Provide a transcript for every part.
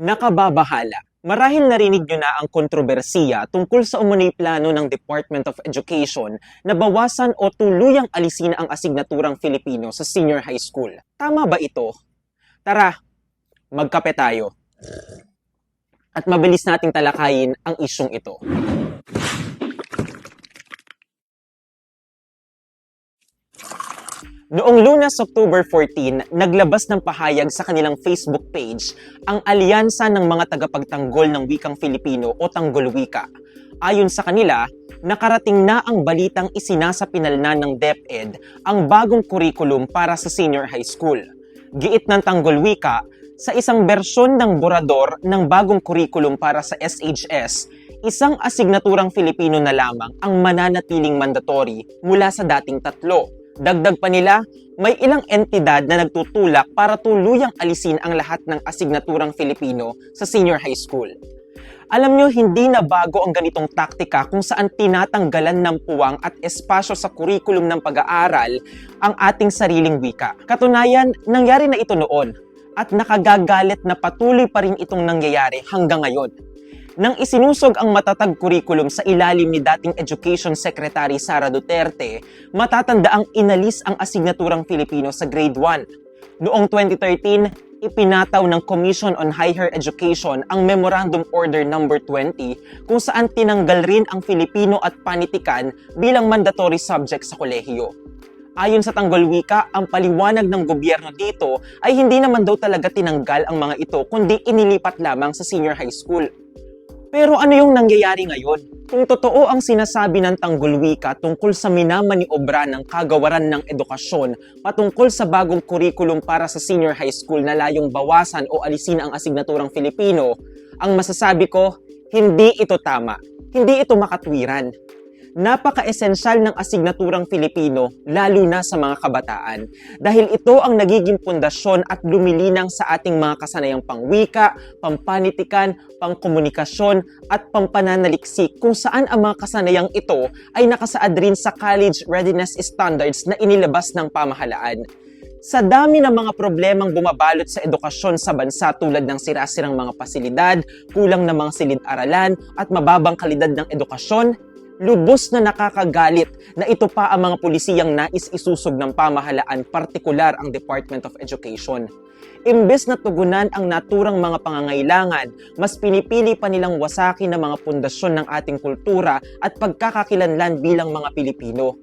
Nakababahala. Marahil narinig nyo na ang kontrobersiya tungkol sa umunoy plano ng Department of Education na bawasan o tuluyang alisin ang asignaturang Filipino sa senior high school. Tama ba ito? Tara, magkape tayo. At mabilis nating talakayin ang isyong ito. Noong lunes, October 14, naglabas ng pahayag sa kanilang Facebook page ang alyansa ng mga tagapagtanggol ng wikang Filipino o Tanggol Wika. Ayon sa kanila, nakarating na ang balitang isinasapinal na ng DepEd ang bagong kurikulum para sa senior high school. Giit ng Tanggol Wika, sa isang bersyon ng borador ng bagong kurikulum para sa SHS, isang asignaturang Filipino na lamang ang mananatiling mandatory mula sa dating tatlo. Dagdag pa nila, may ilang entidad na nagtutulak para tuluyang alisin ang lahat ng asignaturang Filipino sa senior high school. Alam nyo, hindi na bago ang ganitong taktika kung saan tinatanggalan ng puwang at espasyo sa kurikulum ng pag-aaral ang ating sariling wika. Katunayan, nangyari na ito noon at nakagagalit na patuloy pa rin itong nangyayari hanggang ngayon. Nang isinusog ang matatag kurikulum sa ilalim ni dating Education Secretary Sara Duterte, matatanda ang inalis ang asignaturang Filipino sa grade 1. Noong 2013, ipinataw ng Commission on Higher Education ang Memorandum Order No. 20 kung saan tinanggal rin ang Filipino at panitikan bilang mandatory subject sa kolehiyo. Ayon sa Tanggol Wika, ang paliwanag ng gobyerno dito ay hindi naman daw talaga tinanggal ang mga ito kundi inilipat lamang sa senior high school. Pero ano yung nangyayari ngayon? Kung totoo ang sinasabi ng Tanggol Wika tungkol sa minamaniobra ng kagawaran ng edukasyon patungkol sa bagong kurikulum para sa senior high school na layong bawasan o alisin ang asignaturang Filipino, ang masasabi ko, hindi ito tama. Hindi ito makatwiran napaka-esensyal ng asignaturang Filipino lalo na sa mga kabataan dahil ito ang nagiging pundasyon at lumilinang sa ating mga kasanayang pangwika, pampanitikan, pangkomunikasyon at pampananaliksik kung saan ang mga kasanayang ito ay nakasaad rin sa college readiness standards na inilabas ng pamahalaan. Sa dami ng mga problemang bumabalot sa edukasyon sa bansa tulad ng sirasirang mga pasilidad, kulang na mga silid-aralan at mababang kalidad ng edukasyon, lubos na nakakagalit na ito pa ang mga pulisiyang nais isusog ng pamahalaan, partikular ang Department of Education. Imbes na tugunan ang naturang mga pangangailangan, mas pinipili pa nilang wasakin ng mga pundasyon ng ating kultura at pagkakakilanlan bilang mga Pilipino.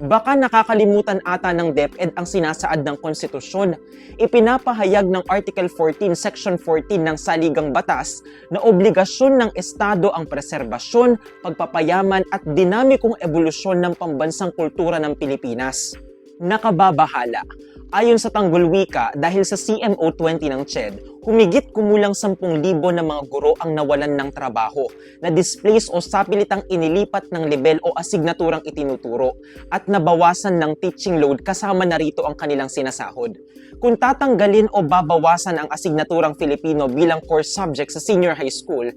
Baka nakakalimutan ata ng DepEd ang sinasaad ng konstitusyon. Ipinapahayag ng Article 14, Section 14 ng Saligang Batas na obligasyon ng Estado ang preserbasyon, pagpapayaman at dinamikong ebolusyon ng pambansang kultura ng Pilipinas. Nakababahala. Ayon sa Tanggol Wika, dahil sa CMO 20 ng CHED, humigit kumulang 10,000 na mga guro ang nawalan ng trabaho, na displace o sapilitang inilipat ng level o asignaturang itinuturo, at nabawasan ng teaching load kasama na rito ang kanilang sinasahod. Kung tatanggalin o babawasan ang asignaturang Filipino bilang core subject sa senior high school,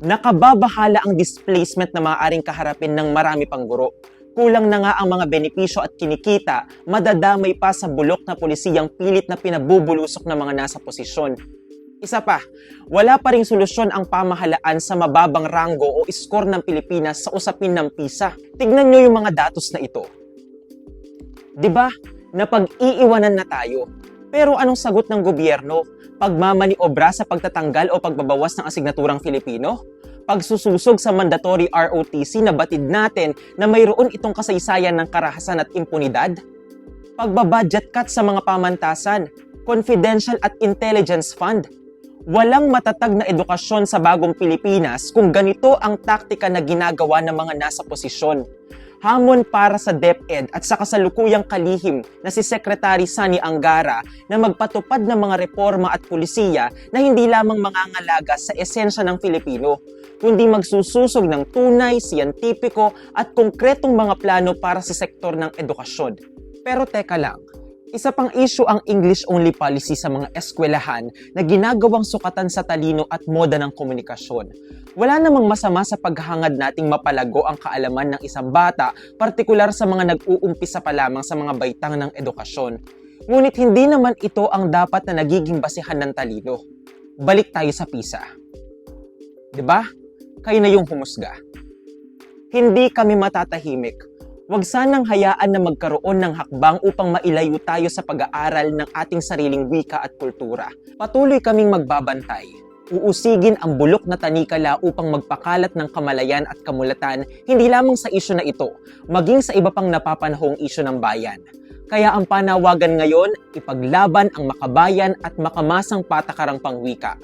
nakababahala ang displacement na maaaring kaharapin ng marami pang guro kulang na nga ang mga benepisyo at kinikita, madadamay pa sa bulok na pulisiyang pilit na pinabubulusok ng mga nasa posisyon. Isa pa, wala pa ring solusyon ang pamahalaan sa mababang ranggo o score ng Pilipinas sa usapin ng PISA. Tignan nyo yung mga datos na ito. 'Di ba? Napag-iiwanan na tayo. Pero anong sagot ng gobyerno? Pagmamaniobra sa pagtatanggal o pagbabawas ng asignaturang Filipino? Pagsususog sa mandatory ROTC na batid natin na mayroon itong kasaysayan ng karahasan at impunidad? Pagbabudget cut sa mga pamantasan, confidential at intelligence fund. Walang matatag na edukasyon sa bagong Pilipinas kung ganito ang taktika na ginagawa ng mga nasa posisyon. Hamon para sa DepEd at sa kasalukuyang kalihim na si Secretary Sani Angara na magpatupad ng mga reforma at pulisiya na hindi lamang mangangalaga sa esensya ng Filipino, kundi magsususog ng tunay, siyentipiko at konkretong mga plano para sa sektor ng edukasyon. Pero teka lang, isa pang issue ang English-only policy sa mga eskwelahan na ginagawang sukatan sa talino at moda ng komunikasyon. Wala namang masama sa paghangad nating mapalago ang kaalaman ng isang bata, partikular sa mga nag-uumpisa pa lamang sa mga baitang ng edukasyon. Ngunit hindi naman ito ang dapat na nagiging basihan ng talino. balik tayo sa PISA. ba? Kayo na yung humusga. Hindi kami matatahimik. Huwag sanang hayaan na magkaroon ng hakbang upang mailayo tayo sa pag-aaral ng ating sariling wika at kultura. Patuloy kaming magbabantay. Uusigin ang bulok na tanikala upang magpakalat ng kamalayan at kamulatan hindi lamang sa isyu na ito, maging sa iba pang napapanahong isyu ng bayan. Kaya ang panawagan ngayon, ipaglaban ang makabayan at makamasang patakarang pangwika.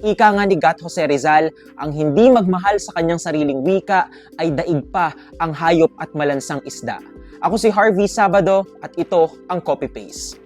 Ika nga ni Gat Jose Rizal, ang hindi magmahal sa kanyang sariling wika ay daig pa ang hayop at malansang isda. Ako si Harvey Sabado at ito ang Copy Paste.